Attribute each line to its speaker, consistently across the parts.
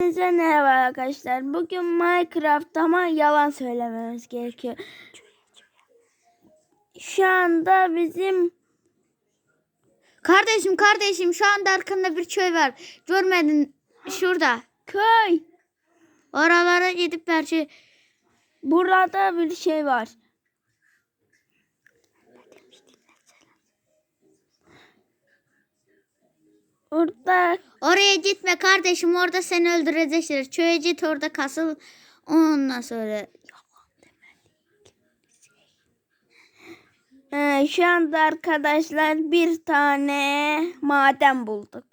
Speaker 1: Hepinize merhaba arkadaşlar. Bugün Minecraft ama yalan söylememiz gerekiyor. Şu anda bizim
Speaker 2: Kardeşim kardeşim şu anda arkanda bir köy var. Görmedin şurada.
Speaker 1: köy.
Speaker 2: Oralara gidip belki
Speaker 1: Burada bir şey var. Orada
Speaker 2: oraya gitme kardeşim orada seni öldürecekler. Köye git orada kasıl ondan sonra.
Speaker 1: e, şu anda arkadaşlar bir tane maden bulduk.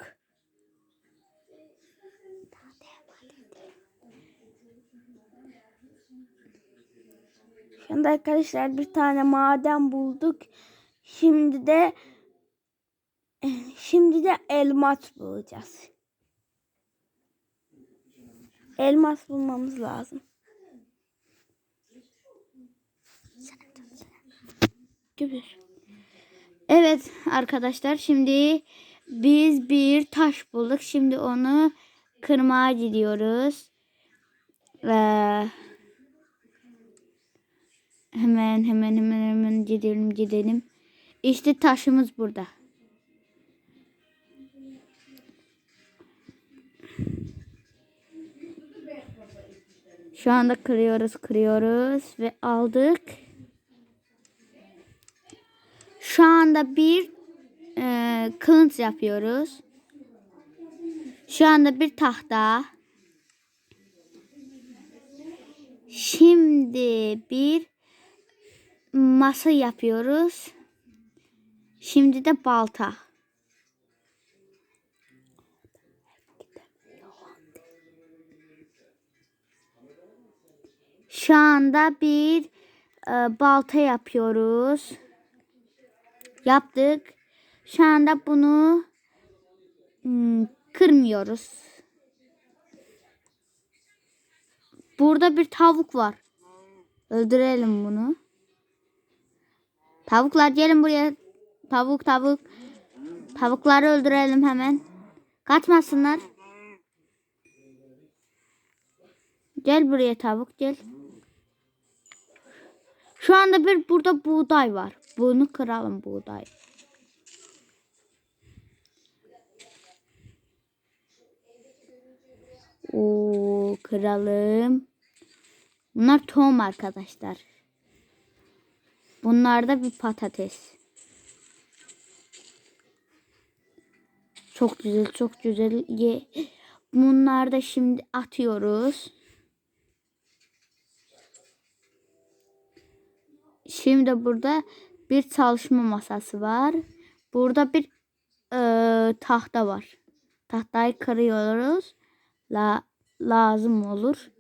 Speaker 1: Şu anda arkadaşlar bir tane maden bulduk. Şimdi de şimdi de elmas bulacağız. Elmas bulmamız lazım. Gibi.
Speaker 2: Evet arkadaşlar şimdi biz bir taş bulduk. Şimdi onu kırmaya gidiyoruz. Ve hemen hemen hemen hemen gidelim gidelim. İşte taşımız burada. Şu anda kırıyoruz kırıyoruz ve aldık. Şu anda bir e, kılıç yapıyoruz. Şu anda bir tahta. Şimdi bir masa yapıyoruz. Şimdi de balta. Şu anda bir e, balta yapıyoruz yaptık. Şu anda bunu hmm, kırmıyoruz. Burada bir tavuk var. Öldürelim bunu. Tavuklar gelin buraya. Tavuk tavuk. Tavukları öldürelim hemen. Kaçmasınlar. Gel buraya tavuk gel. Şu anda bir burada buğday var. Bunu kıralım buğday. Oo kıralım. Bunlar tohum arkadaşlar. Bunlar da bir patates. Çok güzel, çok güzel. Bunlar da şimdi atıyoruz. Şimdi burada bir çalışma masası var. Burada bir e, tahta var. Tahtayı kırıyoruz. La, lazım olur.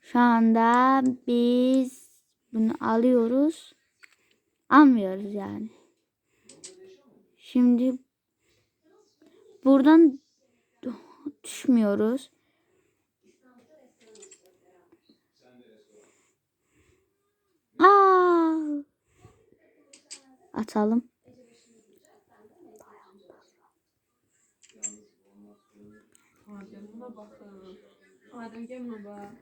Speaker 2: Şu anda biz bunu alıyoruz. Almıyoruz yani. Şimdi buradan düşmüyoruz. Atalım.
Speaker 3: Adem gelme bak.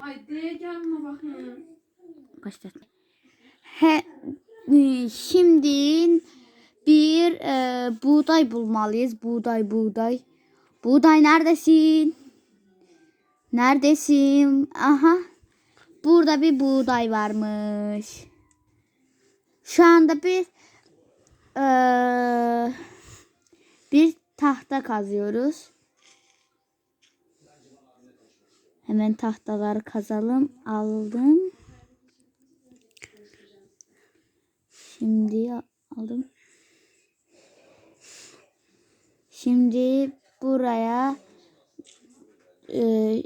Speaker 3: Haydi gelme bakın.
Speaker 2: Başlat. He, e, şimdi bir e, buğday bulmalıyız. Buğday, buğday. Buğday neredesin? Neredesin? Aha. Burada bir buğday varmış. Şu anda bir e, bir tahta kazıyoruz. Hemen tahtaları kazalım. Aldım. Şimdi aldım. Şimdi buraya e,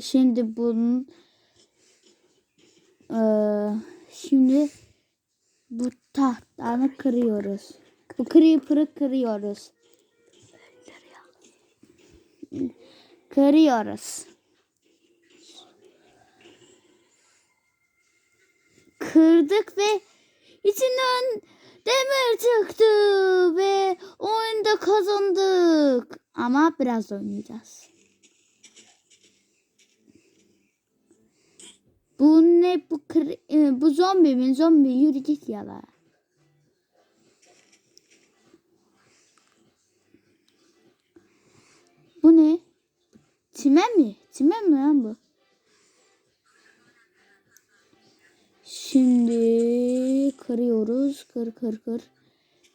Speaker 2: şimdi bunun e, şimdi bu tahtanı kırıyoruz. Bu creeper'ı kırıyoruz. Kırıyoruz. kırdık ve içinden Demir çıktı ve oyunda kazandık. Ama biraz oynayacağız. Bu ne bu kır, e, bu zombi mi zombi yürü git yala. Bu ne? Çimen mi? Çimen mi lan bu? Şimdi kırıyoruz. Kır kır kır.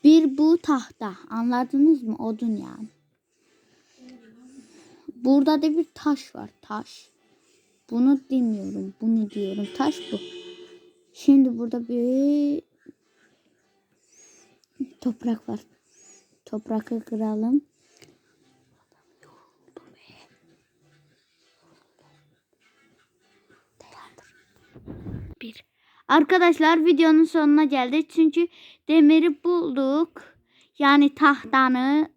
Speaker 2: Bir bu tahta. Anladınız mı? Odun yani. Burada da bir taş var. Taş. Bunu demiyorum. Bunu diyorum. Taş bu. Şimdi burada bir toprak var. Toprakı kıralım. Bir. Arkadaşlar videonun sonuna geldik. Çünkü demiri bulduk. Yani tahtanı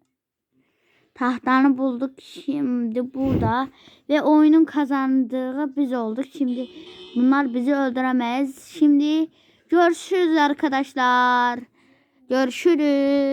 Speaker 2: tahtanı bulduk. Şimdi burada ve oyunun kazandığı biz olduk. Şimdi bunlar bizi öldüremez. Şimdi görüşürüz arkadaşlar. Görüşürüz.